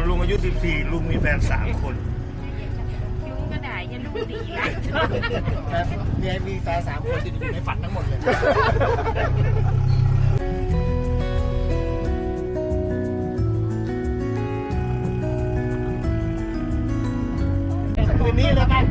อนลุงอายุ 14 ลุงมีแฟน3คนยุงก็ได้อยันลูกดีนะแต่เมียมีแฟนสามคนติดอยู่ในฝันทั้งหมดเลย คืนนี้แล้วกัน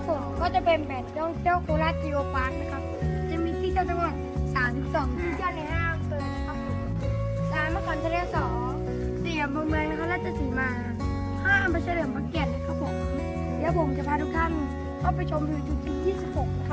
ครับผมก็จะเป็นแบตเจ้าเจ้าโคราชจิโอพาร์คนะครับ จะมีที่เจ้าทั้งหมด32 ที่เที่ยวในห้างเปิดนะครับผมร้านมะขามทะเลสองสี่อำเภอเมืองนครราชสีมาห้าอำเภอเฉลิมพระเกียรตินะครับผมเดี๋ยวผมจะพาทุกท่านเข้าไปชมวิวจุดที่ 26